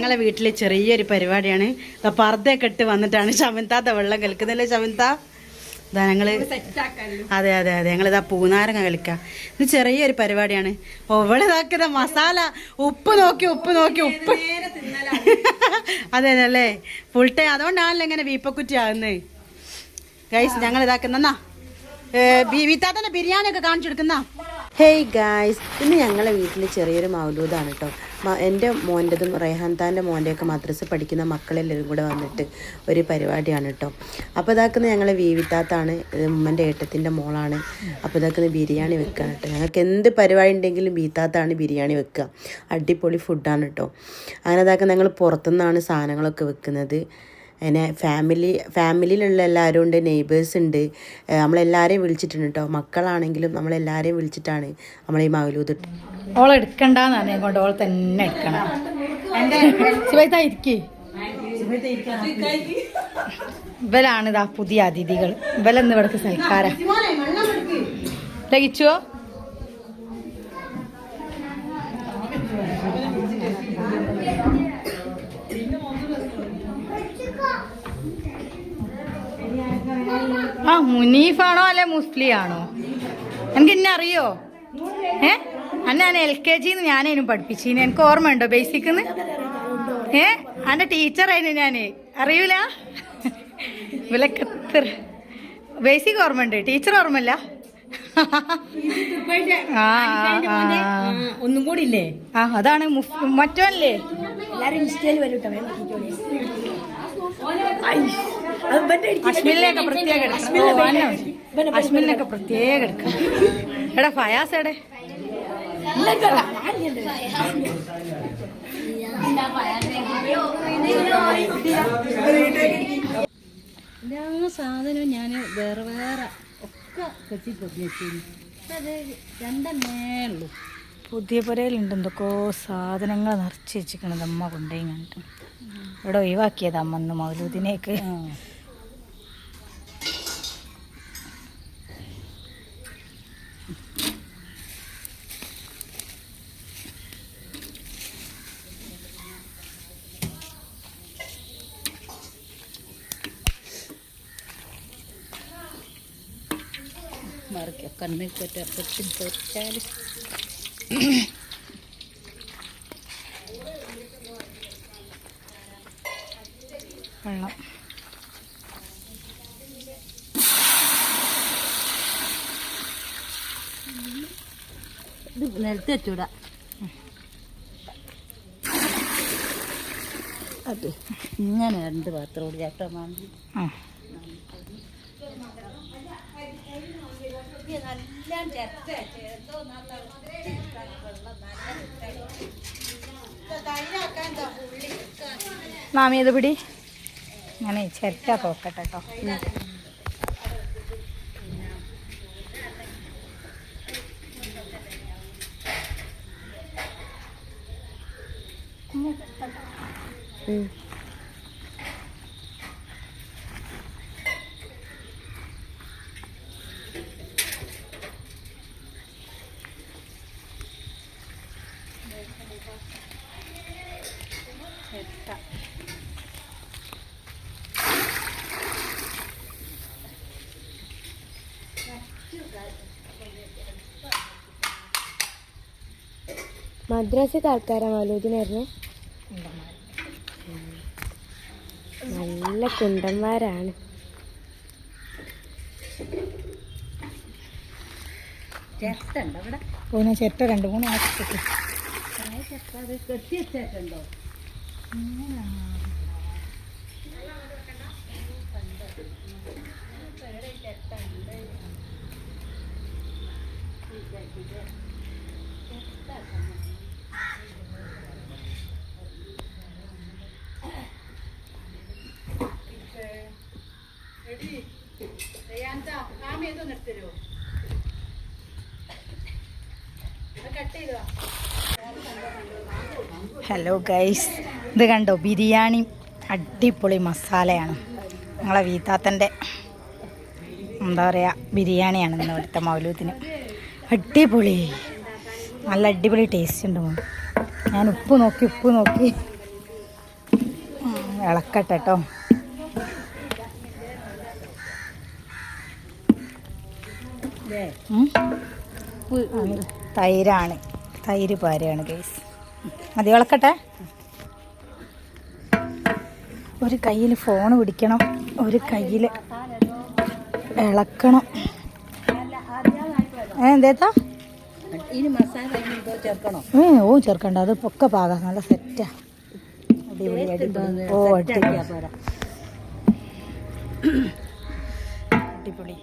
ഞങ്ങളെ വീട്ടിൽ ചെറിയൊരു പരിപാടിയാണ്. പർദ്ദയൊക്കെ ഇട്ട് വന്നിട്ടാണ് ശമന്താത്ത വെള്ളം കളിക്കുന്നല്ലേ ശമന്ത ഇതാ ഞങ്ങൾ അതെ അതെ അതെ. ഞങ്ങളിതാ പൂനാരങ്ങ കളിക്കാം ഇത് ചെറിയൊരു പരിപാടിയാണ്. ഒവിടെ ഇതാക്കിയത് മസാല. ഉപ്പ് നോക്കി ഉപ്പ് നോക്കി ഉപ്പ്. അതെ അല്ലേ? ഫുൾ ടൈം അതുകൊണ്ടാണല്ലോ ഇങ്ങനെ വീപ്പക്കുറ്റി ആകുന്നത് ഗൈസ് ഞങ്ങൾ ഇതാക്കുന്ന വീത്താത്തന്നെ ബിരിയാണി ഒക്കെ കാണിച്ചു കൊടുക്കുന്ന ഹേയ് ഗായ്സ് ഇന്ന് ഞങ്ങളെ വീട്ടിൽ ചെറിയൊരു മൗലൂദാണ് കേട്ടോ എന്റെ മോന്റെതും റേഹാൻ താന്റെ മോന്റെയൊക്കെ മദ്രസ പഠിക്കുന്ന മക്കളെല്ലാവരും കൂടെ വന്നിട്ട് ഒരു പരിപാടിയാണ് കേട്ടോ അപ്പോൾ ഇതാക്കുന്ന ഞങ്ങളെ വീവിത്താത്താണ് ഉമ്മന്റെ ഏട്ടത്തിന്റെ മോളാണ്. അപ്പോൾ ഇതാക്കുന്ന ബിരിയാണി വെക്കുകയാണ് കേട്ടോ ഞങ്ങൾക്ക് എന്ത് പരിപാടി ഉണ്ടെങ്കിലും ബീത്താത്താണ് ബിരിയാണി വെക്കുക. അടിപൊളി ഫുഡാണ് കേട്ടോ അങ്ങനെ ഇതാക്കുന്ന ഞങ്ങൾ പുറത്തുനിന്നാണ് സാധനങ്ങളൊക്കെ വെക്കുന്നത്. പിന്നെ ഫാമിലി ഫാമിലിയിലുള്ള എല്ലാവരും ഉണ്ട് നെയ്ബേഴ്സ് ഉണ്ട്. നമ്മളെല്ലാവരെയും വിളിച്ചിട്ടുണ്ട് കേട്ടോ മക്കളാണെങ്കിലും നമ്മളെല്ലാവരെയും വിളിച്ചിട്ടാണ് നമ്മളെ ഈ മകലൂത് ഓൾ എടുക്കണ്ടെന്നാണ് എടുക്കണ്ടെന്ന് കൊണ്ട് ഓൾ തന്നെ എടുക്കണം. ഇവലാണ് ഇതാ പുതിയ അതിഥികൾ ഇവലെന്ന് ഇവിടേക്ക് സൽക്കാരം. ലഹിച്ചോ ആ മുനീഫാണോ അല്ലെ മുസ്ലിയാണോ? എനിക്ക് ഇന്നെ അറിയോ? ഏ? അന്നെ ഞാൻ എൽ കെ ജിന്ന് ഞാനേനും പഠിപ്പിച്ചിന്. എനിക്ക് ഓർമ്മയുണ്ടോ ബേസിക്ന്ന് ഏ? അന്റെ ടീച്ചറായിരുന്നു ഞാൻ. അറിയൂല? വിലക്കത്ര എത്ര ബേസിക് ഓർമ്മയുണ്ട്. ടീച്ചർ ഓർമ്മല്ല. ഒന്നും കൂടി ഇല്ലേ ആ അതാണ് മറ്റോ അല്ലേ എല്ലാരും ഇൻസ്റ്റയിൽ വരും അശ്മിലിനെയൊക്കെ പ്രത്യേകം എടുക്കണം. അശ്മിലിനൊക്കെ പ്രത്യേകം എടാ ഫയാസ് എടെ എല്ലാ സാധനവും ഞാൻ വേറെ വേറെ ഒക്കെ കെട്ടി പൊതി വെച്ചിരുന്നു അത് രണ്ടെണ്ണേ ഉള്ളൂ. പുതിയ പുരയിലുണ്ട് എന്തൊക്കെയോ സാധനങ്ങൾ നിറച്ച് വെച്ചിരിക്കണത് അമ്മ കൊണ്ടുപോയി കണ്ടു ഇവിടെ ഒഴിവാക്കിയത് അമ്മ ഒന്ന് മൗലൂദിനേക്ക് മറിക്ക കണ്ണിൽ പറ്റ പൊട്ടി പൊറ്റാൽ വെള്ളം. ഇത് നിലത്ത് വെച്ചൂടാ. അത്. ഇങ്ങനെ രണ്ട് പാത്രം ചേട്ടാ മാണ്ടി ആ. മാമി ഇത് പിടി. അങ്ങനെ ചിരട്ട തോക്കട്ടെ കേട്ടോ മദ്രാസത്തെ ആൾക്കാരാണ് മൗലൂദിനായിരുന്നു നല്ല കുണ്ടന്മാരാണ്. ചേട്ടണ്ടോ ഇവിടെ പിന്നെ ചിരട്ട രണ്ട് മൂന്ന് ആഴ്ച അത് കെട്ടി വെച്ചേട്ടുണ്ടോ ഹലോ ഗൈസ് ഇത് കണ്ടോ? ബിരിയാണി അടിപൊളി മസാലയാണ്. ഞങ്ങളെ വീത്താത്തന്റെ എന്താ പറയുക ബിരിയാണിയാണ് ഇന്ന് ഇവിടുത്തെ മൗലൂദിന്. അടിപൊളി. നല്ല അടിപൊളി ടേസ്റ്റ് ഉണ്ട് മോൻ. ഞാൻ ഉപ്പ് നോക്കി ഉപ്പ് നോക്കി. ഇളക്കട്ടെ കേട്ടോ. തൈരാണ്. തൈര് പാരയാണ് കേസ് മതി ഇളക്കട്ടെ. ഒരു കയ്യിൽ ഫോൺ പിടിക്കണം. ഒരു കയ്യിൽ ഇളക്കണം. എന്തേത്താ ഇനി മസാല ചേർക്കണോ? ഓ ചേർക്കണ്ട. അത് ഒക്കെ പാക. നല്ല സെറ്റാ. അടിപൊളി ഓ അടിപൊളി.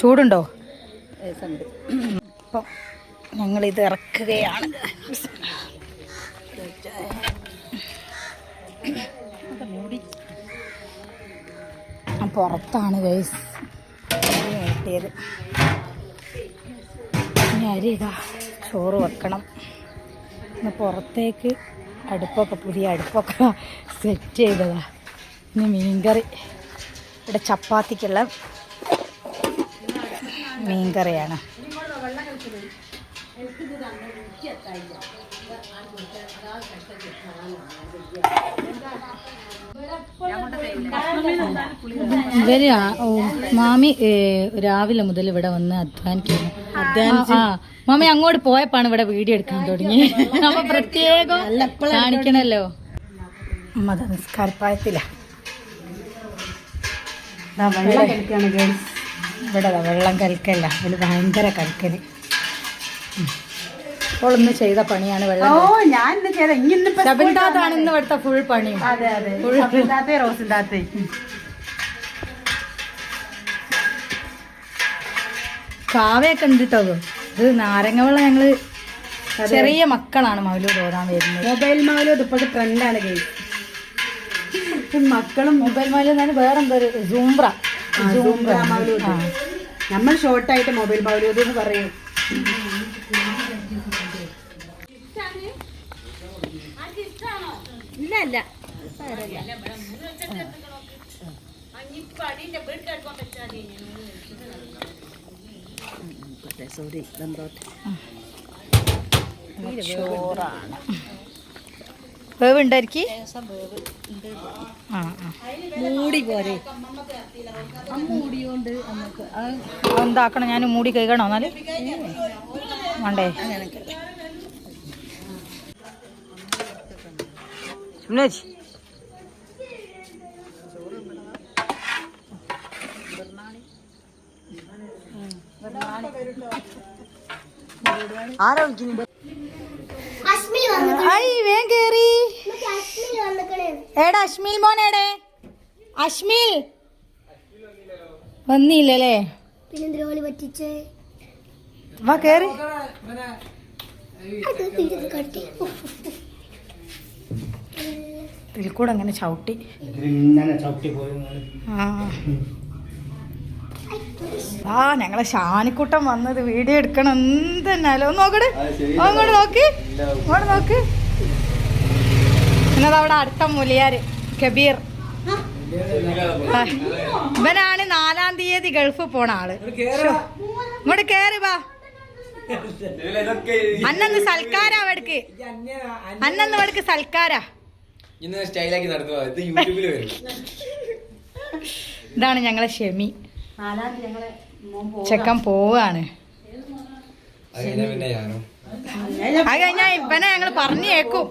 ചൂടുണ്ടോ? അപ്പം ഞങ്ങളിത് ഇറക്കുകയാണ്. പുറത്താണ് ഗൈസ് കിട്ടിയത് ഇനി അരി ഇതാ ചോറ് വെക്കണം. ഇന്ന് പുറത്തേക്ക് അടുപ്പൊക്കെ പുതിയ അടുപ്പൊക്കെ സെറ്റ് ചെയ്തതാ. ഇനി മീൻകറി. ഇവിടെ ചപ്പാത്തിക്കുള്ള മീൻകറിയാണ്. ഇവർ മാമി രാവിലെ മുതൽ ഇവിടെ വന്ന് അധ്വാനിക്കുന്നു. ആ. മാമി അങ്ങോട്ട് പോയപ്പോണ് ഇവിടെ വീഡിയോ എടുക്കാൻ തുടങ്ങി. പ്രത്യേകം കാണിക്കണല്ലോ. മത നിസ്കാരപ്പായത്തില. വെള്ളം കലക്കാണ് ഇവിടെ വെള്ളം കലക്കല്ല അതിൽ ഭയങ്കര കൽക്കൽ ഇന്ന് ചെയ്ത പണിയാണ് വെള്ളം ഓ ഞാൻ ശബന്താത്താണ് ഇന്ന് ഇവിടുത്തെ ഫുൾ പണി. അതെ അതെ. താത്തേ റോസിൻ താത്തേ കാവയൊക്കെ ഉണ്ട് കേട്ടോ ഇത് നാരങ്ങ വെള്ളം ഞങ്ങൾ ചെറിയ മക്കളാണ് മൗലൂദ് ഓടാൻ വരുന്നത്. മൊബൈൽ മൗലൂദ് ഇപ്പോഴത്തെ ട്രെൻഡാണ് മക്കളും മൊബൈൽ മൗലൂദ് വേറെ എന്താ സൂംബ്ര. സൂംബ്ര മൗലൂദ്. നമ്മൾ ഷോർട്ടായിട്ട് മൊബൈൽ മൗലൂദ് എന്ന് പറയും. അല്ല സോറി ചോറാണ് വേവ് ഉണ്ടായിരിക്കും മൂടി പോരെ. മൂടിയോണ്ട് നമുക്ക് എന്താക്കണം? ഞാൻ മൂടി കഴുകണോ എന്നാൽ? വേണ്ടേ? ഐ വേഗം കേറി എടാ അശ്മിൽ മോൻ എടേ അശ്മിൽ വന്നില്ലല്ലേ പിന്നെന്തിരോളി പറ്റിച്ചേ വാ കേറി കട്ടി ഇതിൽ കൂടെ അങ്ങനെ ചവിട്ടി. ആ. ആ ഞങ്ങളെ ഷാനിക്കൂട്ടം വന്നത് വീഡിയോ എടുക്കണം. എന്തെന്നാലോ നോക്കട്. അങ്ങോട്ട് നോക്കി. അങ്ങോട്ട് നോക്ക്. എന്നത് അവിടെ അടുത്ത മുലിയാര് കബീർ. ഇവനാണ് നാലാം തീയതി ഗൾഫ് പോണ ആൾ. ഇങ്ങോട്ട് കേറി വാ. അന്നന്ന് സൽക്കാരാ അവിടക്ക്. അന്നന്ന് അവിടക്ക് സൽക്കാരാ. ഇന്ന് സ്റ്റൈലാക്കി നടത്തുക ഇത് യൂട്യൂബിൽ വരും ഇതാണ് ഞങ്ങളെ ഷെമി. ചെക്കൻ പോവാണ്. അത് കഴിഞ്ഞാ പിന്നെ ഞാനും. അത് കഴിഞ്ഞാ ഇവനെ ഞങ്ങൾ പറഞ്ഞേക്കും.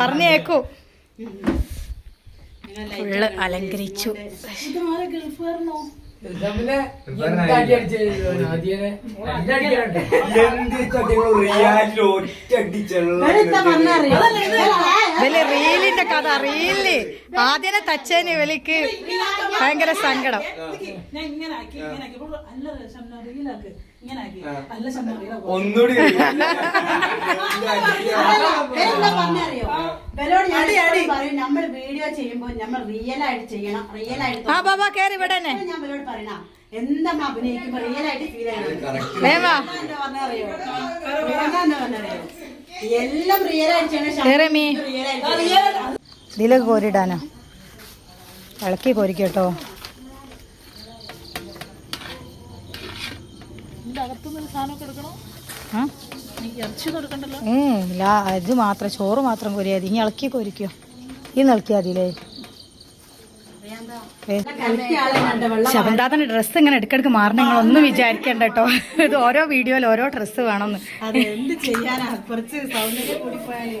പറഞ്ഞേക്കും. ഫുള്ള് അലങ്കരിച്ചു. റീലിന്റെ കഥ റീലിൽ. ആദ്യനെ തച്ചേന് വിളിക്ക്. ഭയങ്കര സങ്കടം. ഒന്നുകൂടി എന്താ കോരിടാനോ ഇവരോട് ഞാൻ എപ്പോഴും പറയും നമ്മൾ വീഡിയോ ചെയ്യുമ്പോൾ ചെയ്യണം ആ ഞാൻ ഫീൽ ഇളക്കി കോരിക്കും ആ? ഇത് മാത്രം ചോറ് മാത്രം കൊരിയാതി ഇനി ഇളക്കി കൊരിക്കോ. ഈ ഇളക്കിയാ മതിയില്ലേ? ശബന്താത്തന്റെ ഡ്രസ്സ് ഇങ്ങനെ ഇടയ്ക്കിടയ്ക്ക് മാറണം നിങ്ങൾ ഒന്നും വിചാരിക്കണ്ട കേട്ടോ. ഇത് ഓരോ വീഡിയോയിൽ ഓരോ ഡ്രസ്സ് വേണമെന്ന്. ചെയ്യാനാ? കുറച്ച് സൗന്ദര്യം കൂടി പോയാൽ.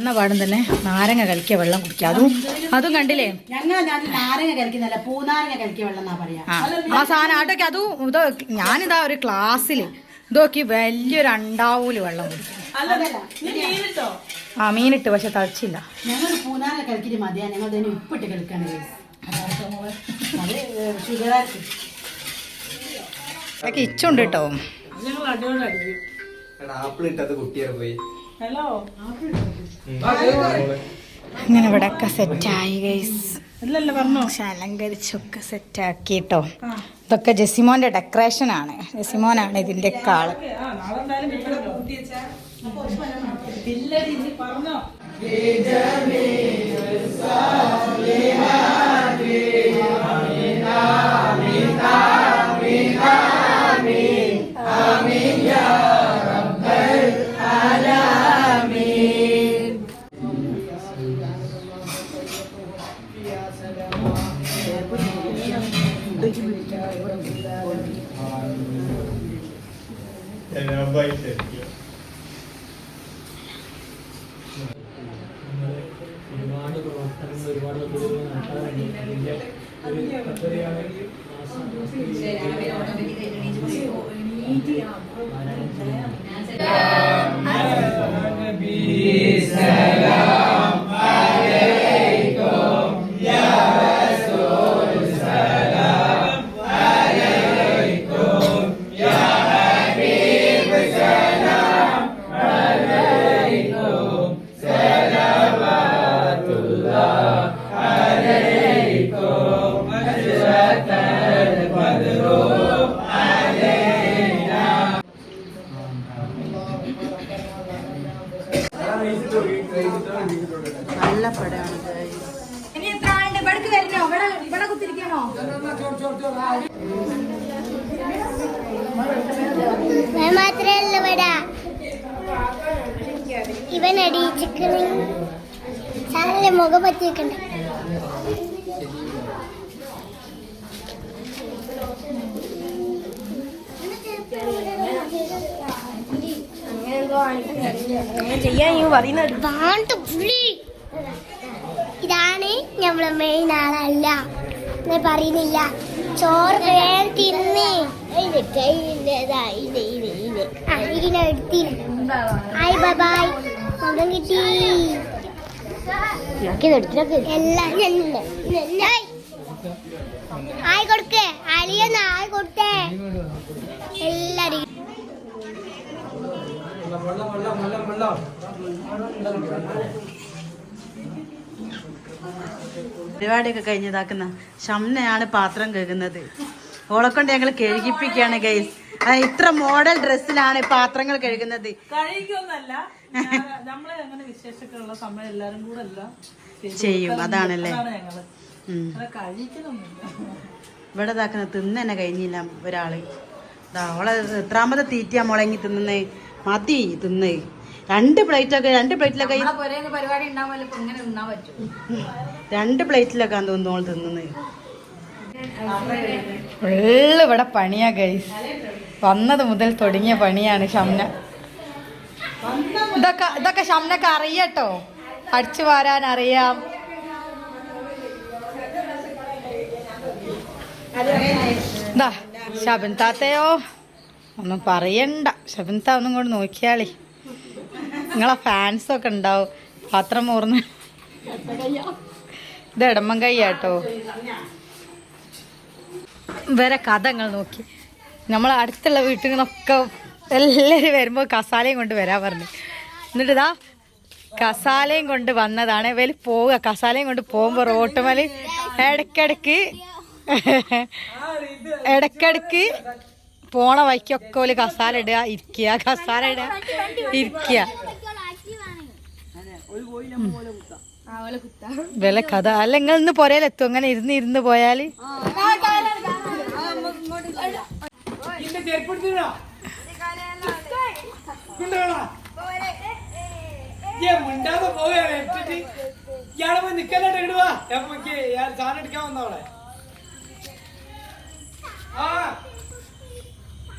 എന്ന പാടും തന്നെ നാരങ്ങ കളിക്കുക വെള്ളം കുടിക്കുക. അതും അതും കണ്ടില്ലേ? ആ. സാധനം ആട്ടോക്കെ അതും ഇതോ ഞാനിതാ ഒരു ക്ലാസ്സിൽ ഇതോക്കി വലിയൊരു അണ്ടാവൂൽ വെള്ളം കുടിക്കും. ആ മീനിട്ട് പക്ഷെ തളിച്ചില്ല. ഇച്ചുണ്ട് കേട്ടോ. ആപ്പിൾ ഇട്ടത് കുട്ടിയെ പോയി. അങ്ങനെ ഇവിടെ ഒക്കെ സെറ്റായി ഗൈസ് അലങ്കരിച്ചൊക്കെ സെറ്റ് ആക്കിട്ടോ ഇതൊക്കെ ജെസിമോന്റെ ഡെക്കറേഷൻ ആണ് ജെസിമോനാണ് ഇതിന്റെ കാൾ നല്ല പടമാണ് guys. ഞാൻ മാത്രല്ല ഇവിടെ ഇവൻ അടിയിച്ചിക്കണ് മുഖം പറ്റിയേക്കണ്ട. ചെയ്യാൻ പുള്ളി. ഇതാണ് നമ്മളെ മെയിൻ ആളല്ല. ഞാൻ പറയുന്നില്ല. ചോറ് വേഗം തിന്ന്. ഹായ് കിട്ടി. എല്ലാം കൊടുക്കേ. കൊടുത്തേ. എല്ലാരും. പരിപാടിയൊക്കെ കഴിഞ്ഞതാക്കുന്ന ഷംനയാണ് പാത്രം കഴുകുന്നത്. ഓളെ കൊണ്ട് ഞങ്ങൾ കഴുകിപ്പിക്കുകയാണ് ഗൈസ് ഇത്ര മോഡൽ ഡ്രസ്സിലാണ് പാത്രങ്ങൾ കഴുകുന്നത്. നമ്മളെ അങ്ങനെ വിശേഷമൊക്കെയുള്ള സമയം എല്ലാരും കൂടെ എല്ലാം ചെയ്യും അതാണല്ലേ. ഇവിടെ ഇതാക്കുന്ന തിന്ന് തന്നെ കഴിഞ്ഞില്ല ഒരാൾ. ദാ ഓളെ എത്രാമത്തെ തീറ്റയാ മുളങ്ങി തിന്നുന്നേ? മതി തിന്ന്. രണ്ട് പ്ലേറ്റ് ഒക്കെ രണ്ട് പ്ലേറ്റിലൊക്കെ പരിപാടി രണ്ട് പ്ലേറ്റിലൊക്കെ തോന്നുന്നു ഓൾ തിന്നുന്നത് ഫുള്ള് ഇവിടെ പണിയാ ഗൈസ് വന്നത് മുതൽ തുടങ്ങിയ പണിയാണ് ഷംന. ഇതൊക്കെ ഇതൊക്കെ ഷംനക്ക് അറിയട്ടോ. അടിച്ചു വാരാൻ അറിയാം. ശബൻ താത്തയോ? ഒന്നും പറയണ്ട. ശബൻ താ ഒന്നും കൂടെ നോക്കിയാളി. നിങ്ങളെ ഫാൻസൊക്കെ ഉണ്ടാവും. പാത്രം മൂർന്ന്. ഇത് ഇടമ്പം കൈയാട്ടോ. വേറെ കഥ നിങ്ങൾ നോക്കി. നമ്മൾ അടുത്തുള്ള വീട്ടിൽ നിന്നൊക്കെ എല്ലാവരും വരുമ്പോൾ കസാലയും കൊണ്ട് വരാൻ പറഞ്ഞു. എന്നിട്ട് ഇതാ കസാലയും കൊണ്ട് വന്നതാണ്. ഇവർ പോവുക. കസാലയും കൊണ്ട് പോകുമ്പോൾ റോട്ടുമൽ ഇടയ്ക്കിടയ്ക്ക് ഇടയ്ക്കിടയ്ക്ക് പോണ വഴിക്കൊക്കെ ഒരു കസാല ഇടുക ഇരിക്കുക കസാല ഇടുക ഇരിക്കുക. വില കഥ. അല്ല നിങ്ങൾ ഇന്ന് പുരയിലെത്തും അങ്ങനെ ഇരുന്ന് ഇരുന്ന് പോയാൽ. ഇടുവാ. ആ.